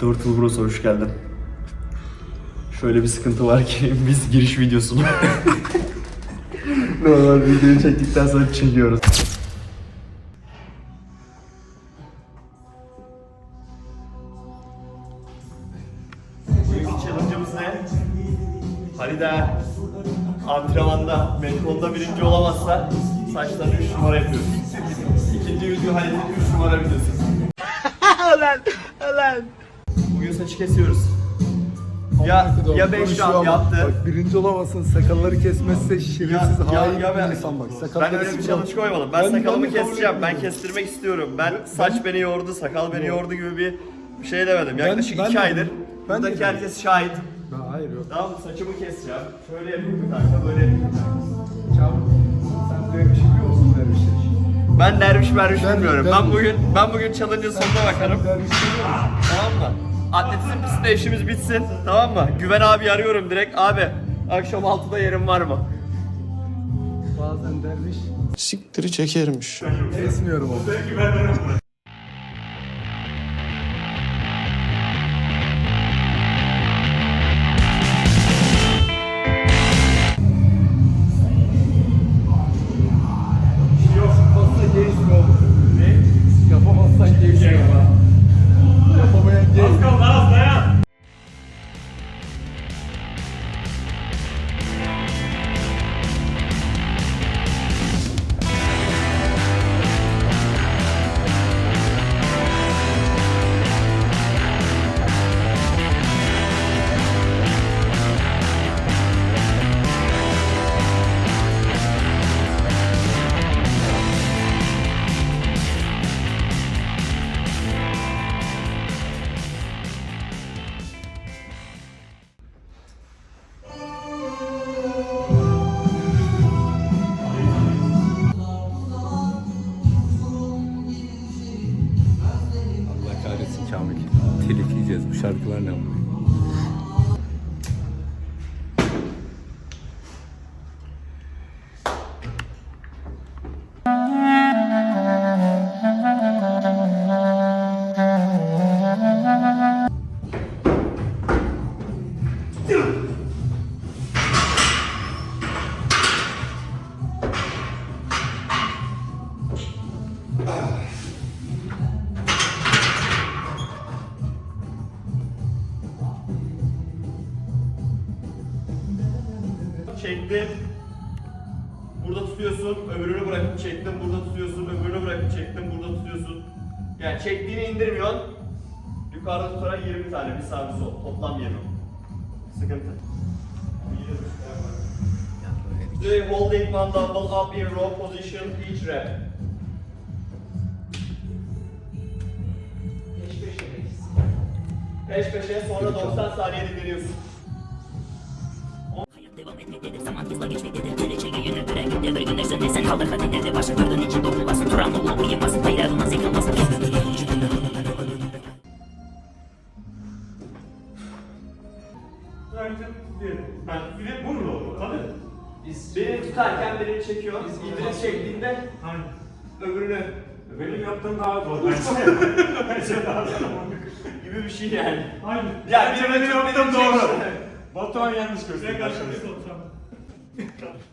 Turtle Bros hoş geldin. Şöyle bir sıkıntı var ki biz giriş videosunu normal videoyu çektikten sonra çekiyoruz. Bugünkü challenge'ımız ne? Halide antrenmanda Metkon'da birinci olamazsa saçlarını 3 numara yapıyoruz. İkinci video Halide'nin 3 numara videosu. Ulan, ulan. Bugün saçı kesiyoruz. Ya ya 5 round yaptı. Bak birinci olamazsın sakalları kesmezse Ya, şerefsiz ya, hain ya ben, bir insan bak. ben Sakalları öyle bir sıçan- challenge koymadım. Ben, Ben- sakalımı ben de kabul keseceğim. Ben etmiyorum. kestirmek istiyorum. Ben saç beni yordu, sakal beni yordu gibi bir bir şey demedim. Yaklaşık ben 2 de- aydır. ben de Buradaki herkes şahit. Ben, hayır yok. Tamam mı? Saçımı keseceğim. Şöyle yapayım bir dakika, böyle yapayım bir. Çabuk. Sen derviş biliyor musun dervişler? Ben derviş merviş Ben- bilmiyorum. ben- Ben bugün ben bugün challenge'ın sonuna bakarım. Derviş biliyor musun? Tamam mı? Atletizm pistinde işimiz bitsin. Tamam mı? Güven abi arıyorum direkt. Abi akşam 6'da yerim var mı? Bazen derviş Siktiri çekermiş. kesmiyorum onu. Burada tutuyorsun, öbürünü bırakıp çektim, burada tutuyorsun, öbürünü bırakıp çektim, burada tutuyorsun. Yani çektiğini indirmiyorsun. Yukarıda tutarak 20 tane, bir sağ bir sol. Toplam 20. Sıkıntı. The holding one double up in row position each rep. Peş peşe sonra 90 saniye dinleniyorsun. Devam etmektedir zaman hızla geçmektedir kaldır hadi nerede başla gördüğün için dokunmasın Travma uyumasın hayır ayrılmaz yıkılmasın Ben bir de bu mu Tabii. Beni tutarken birini çekiyor. İndirip çektiğinde öbürünü Benim yaptığım daha zor. Bence daha zor. gibi bir şey yani. Aynen. Ya Bence birini benim yaptığım doğru. Batuhan yanlış gösteriyor.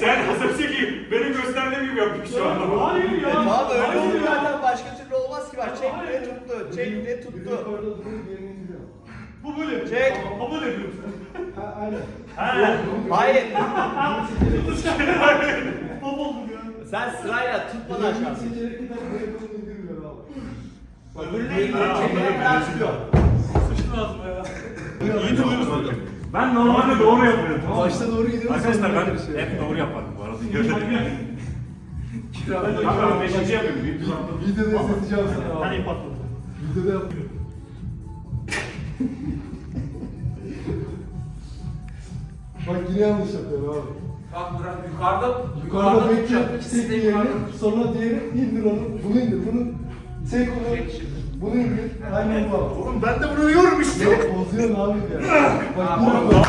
Sen hazırsı ki benim gösterdiğim gibi yapıyorsun şu anda. Hayır E tamam öyle olur zaten başka türlü olmaz ki bak. Çek ne tuttu, çek ne tuttu. Bu böyle. Çek. Ha böyle yapıyorsun. Hayır. Baba oldu ya. Sen sırayla tutmadan açarsın. Öbürüne indirip Ha, çekmeye böyle kadar bir tutuyor. Sıçtın ağzıma ya. İyi tutuyoruz hocam. Ben normalde doğru yapıyorum. tamam mı? Başta doğru gidiyorsun. Arkadaşlar ben şey. hep doğru yaparım bu arada. Ben ben beşinci yapıyorum. Büyük bir anda. Videoda izleteceğim sana Hani abi. patladı. Videoda yapıyorum. Bak yine yanlış yapıyorum abi. Bak Murat yukarıda Yukarıda bekle, ikisi çek de yukarıda. sonra diğeri indir onu, bunu indir, bunu çek onu, bunu indir, aynen bu abi. Oğlum ben de bunu diyorum işte. Yok bozuyorsun abi ya. Bak bunu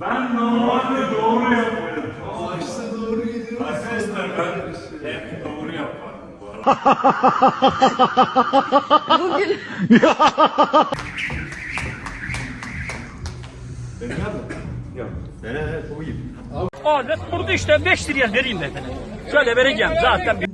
Ben normalde doğru yapıyorum. başta doğru gidiyorsun. Arkadaşlar ben hep doğru Bugün Dene dene çok iyi. Adet burada işte 5 liraya vereyim de efendim. Şöyle vereceğim zaten.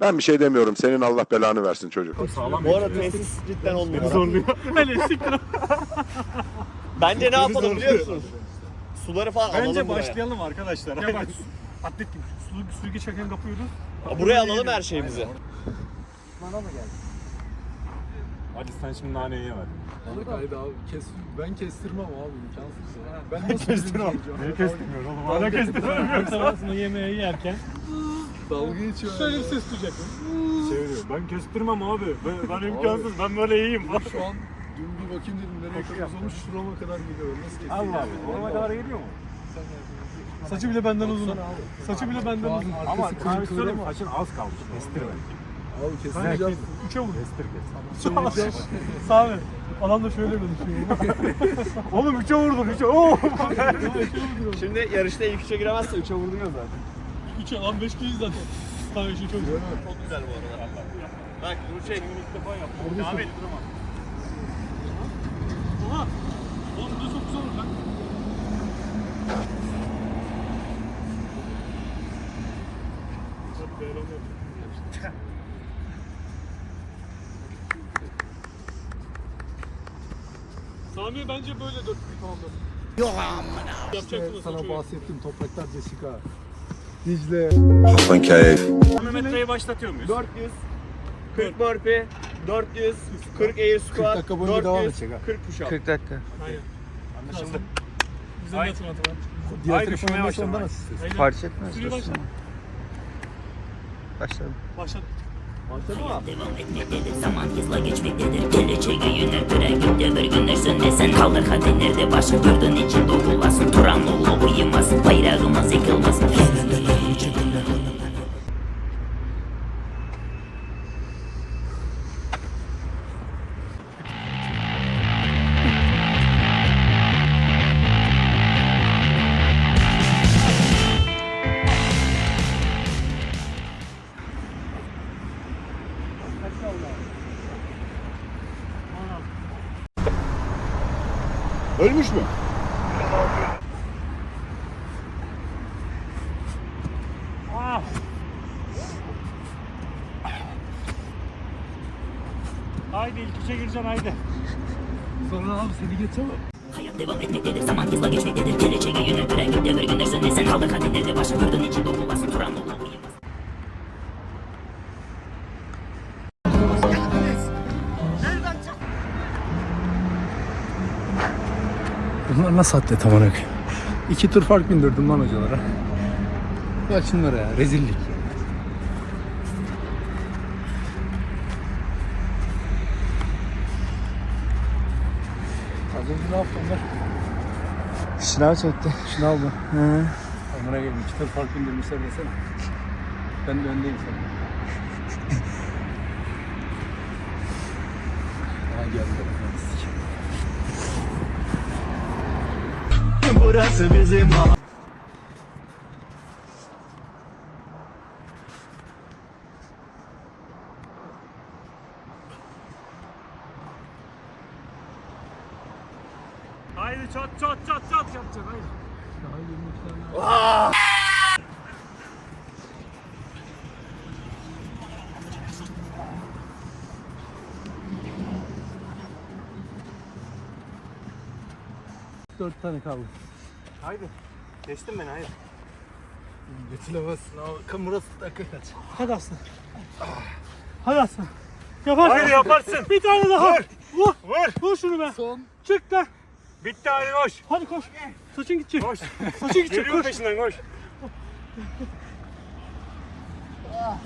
Ben bir şey demiyorum. Senin Allah belanı versin çocuk. Bu arada tesis cidden numara. Zorluyor. Hele siktir. Bence ne yapalım biliyor musunuz? Suları falan alalım Bence buraya. başlayalım arkadaşlar. Ya bak atlet gibi. Su, suyu geçerken kapıyoruz. Buraya alalım her şeyimizi. Hadi sen şimdi naneyi yemedin. Haydi abi, kes, ben kestirmem abi, imkansız ya. Ben nasıl kestirmem? Neyi kestirmiyorsun oğlum? Hala kestirmiyorum. Yoksa aslında yemeği yerken Dalga geçiyor. şöyle bir ses duyacaksın. Çeviriyor. Ben kestirmem abi. Ben, ben imkansız. Ben böyle iyiyim. Şu an dün bir bakayım dedim nereye kadar uzamış şurama kadar geliyor. Nasıl kestirdin? Allah Allah. Orama kadar geliyor mu? Saçı bile benden uzun. Saçı bile benden uzun. Ama Sana bir şey söyleyeyim mi? Saçın az kalmış. Kestir bence. Abi kestireceğim. Üçe vur. Kestir kestir. Sağ ol. Adam da şöyle konuşuyor. Oğlum üçe vurdun. Üçe. Oo. Şimdi yarışta ilk üçe giremezse üçe vurduruyor zaten. Üçe lan beş kişiyiz zaten. Tamam şey çok güzel. Çok güzel bu arada. Bak bunu çek. İlk defa yaptım. Devam et. Oğlum bu da çok güzel olur lan. Sami bence böyle dört bir tamamladı. Yok amına. Yapacaksın Sana bahsettim topraklar Jessica. Dicle. Hasan Keyif. Kronometreyi başlatıyor muyuz? 400 40 burpee 400 40 air squat 40 dakika boyunca devam 400 edecek ha. 40 push up. dakika. Anlaşıldı. Bize ne hatırlat lan? Diğer Haydi, telefonu düşmeye nasıl ondan? Fark etmez. Suyu başla. Başladım. Başlat. Devam etmektedir zaman hızla geçmektedir Geleceğe yönel bırak öbür günler sönmesen Kaldır hadi nerede başın gördüğün için doğulasın Turan oğlu uyumasın bayrağımız yıkılmasın Ölmüş mü? Ah. Haydi ilk üçe gireceksin haydi. Sonra abi seni geçemem. Hayat devam etmektedir zaman hızla geçmektedir Geleceğe yönel bırak öbür günler sönmesen Kaldır hadi nerede başın gördüğün Bunlar nasıl atlet koyayım? İki tur fark bindirdim lan hocalara. Bak şunlara ya rezillik. Az önce ne yaptı onlar? Şınav çekti. Şınav mı? Hı. Amına koyayım iki tur fark bindirmişler desene. Ben de öndeyim sen. Ha geldi. Burası bizim Haydi 4 tane kaldı. Haydi. Geçtim ben hayır. Geçilemezsin abi. Kamuras dakika kaç. Hadi aslan. Hadi aslan. Yaparsın. Hayır yaparsın. Bir tane daha. Vur. Vur. Vur, Vur şunu be. Son. Çık da. Bitti hadi koş. Hadi koş. Saçın gidecek. Koş. Saçın gidecek. Geliyorum peşinden koş. Ah.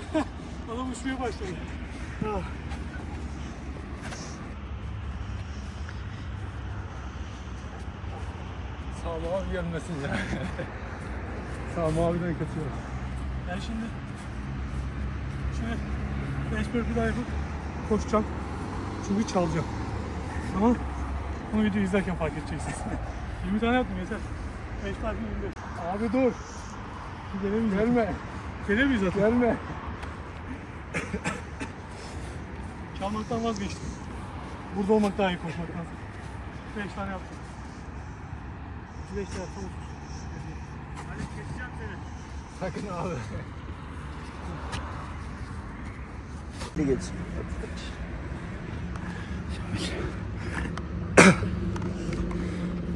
Adam uçmaya başladı. Ah. Sağ abi gelmesin ya. Sağ abiden kaçıyor. Ben şimdi şöyle beş bir daha yapıp koşacağım. Çünkü çalacağım. Ama bunu video izlerken fark edeceksiniz. 20 tane yaptım yeter. 5 tane 25. Abi dur. Gelemeyiz. Gelme. Gelemeyiz zaten. Gelme. Çalmaktan vazgeçtim. Burada olmak daha iyi koşmaktan. 5 tane yaptım. 5 tane yaptım. Hadi keseceğim seni. Sakın abi. geç.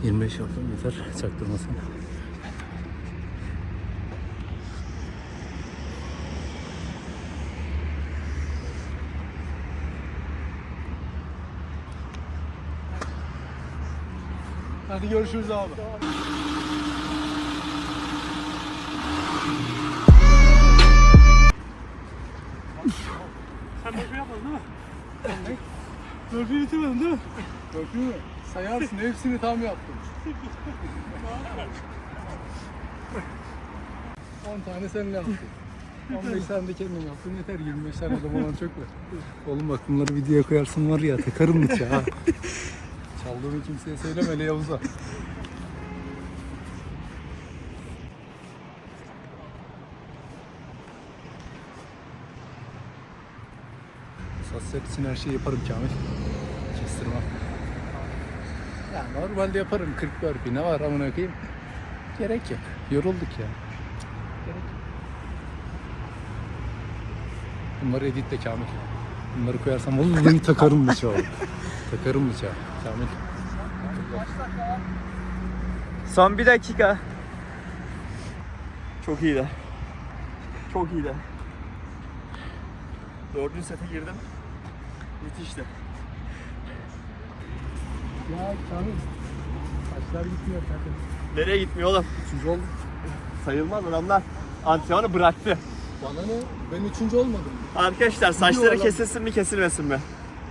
Yirmi beş yaptım yeter çaktırmasın. Hadi görüşürüz abi. Sen böyle yapmadın değil mi? Dörtüyü bitirmedin değil mi? Gördün mü? Sayarsın hepsini tam yaptım. 10 tane seninle yaptım. 15 tane de kendim yaptım yeter 25 tane adam olan çok var. Oğlum bak bunları videoya koyarsın var ya takarım bıçağı ha. Çaldığımı kimseye söyleme hele Yavuz'a. İçin her şeyi yaparım Kamil. Kestirmem. Ya normalde yaparım 40 burpee ne var amına koyayım. Gerek yok. Yorulduk ya. Gerek yok. Bunları editle Kamil. Bunları koyarsam vallahi takarım bıçağı. takarım bıçağı. Kamil. Son bir dakika. Çok iyiydi. Çok iyiydi. Dördüncü sete girdim. Müthişti. Ya Kamil. Saçlar gitmiyor zaten. Nereye gitmiyor oğlum? Üçüncü oldum. Sayılmaz adamlar. Antrenmanı bıraktı. Bana ne? Ben üçüncü olmadım. Arkadaşlar saçları Biliyorlar. kesilsin mi kesilmesin mi?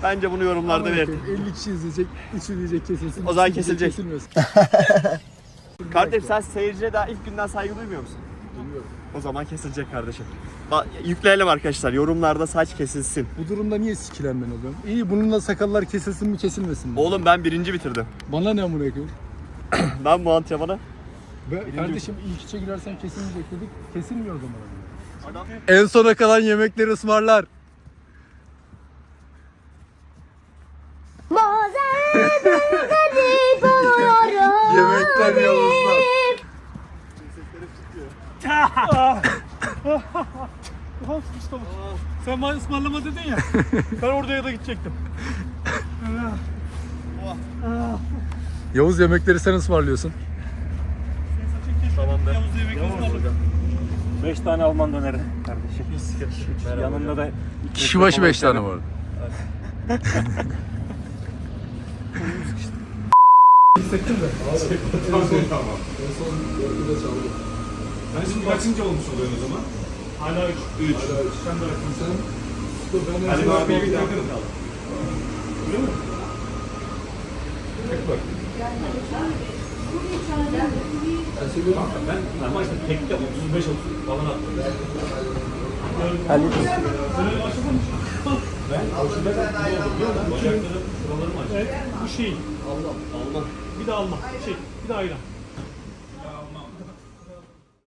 Bence bunu yorumlarda Amına belirtin. koyayım, 50 kişi izleyecek. Üçü diyecek kesilsin. O zaman üçü diyecek kesilecek. Kesilmesin. Kardeşim sen seyirciye daha ilk günden saygı duymuyor musun? Bilmiyorum. O zaman kesilecek kardeşim. Ba- yükleyelim arkadaşlar. Yorumlarda saç kesilsin. Bu durumda niye sikilen ben oluyorum? İyi bununla sakallar kesilsin mi kesilmesin mi? Oğlum ben birinci bitirdim. Bana ne amına koyayım? Ben bu antrenmanı Be, kardeşim ilk içe girersen kesilmeyecek dedik. Kesilmiyor o zaman. En sona kalan yemekleri ısmarlar. Yemekler yavuzlar. Tamam Mustafa. Sen bana ısmarlama dedin ya. ben orada ya da gidecektim. Yavuz yemekleri sen ısmarlıyorsun. Tamamdır. Yavuz yemek ısmarladı. 5 tane Alman döneri kardeşim. Yanında da Kişi başı 5 tane var. Ben şimdi kaçıncı olmuş oluyorsun o zaman? Hala 3. 3. Sen de bakın sen. Ali abiye bir kaldı. Öyle mi? Ben normal işte tekte 35 30 falan attım. Mı? Ben aşırı Bacaklarım, şuralarım bu şey. Allah, Allah. Bir de alma. Şey, bir de ayran.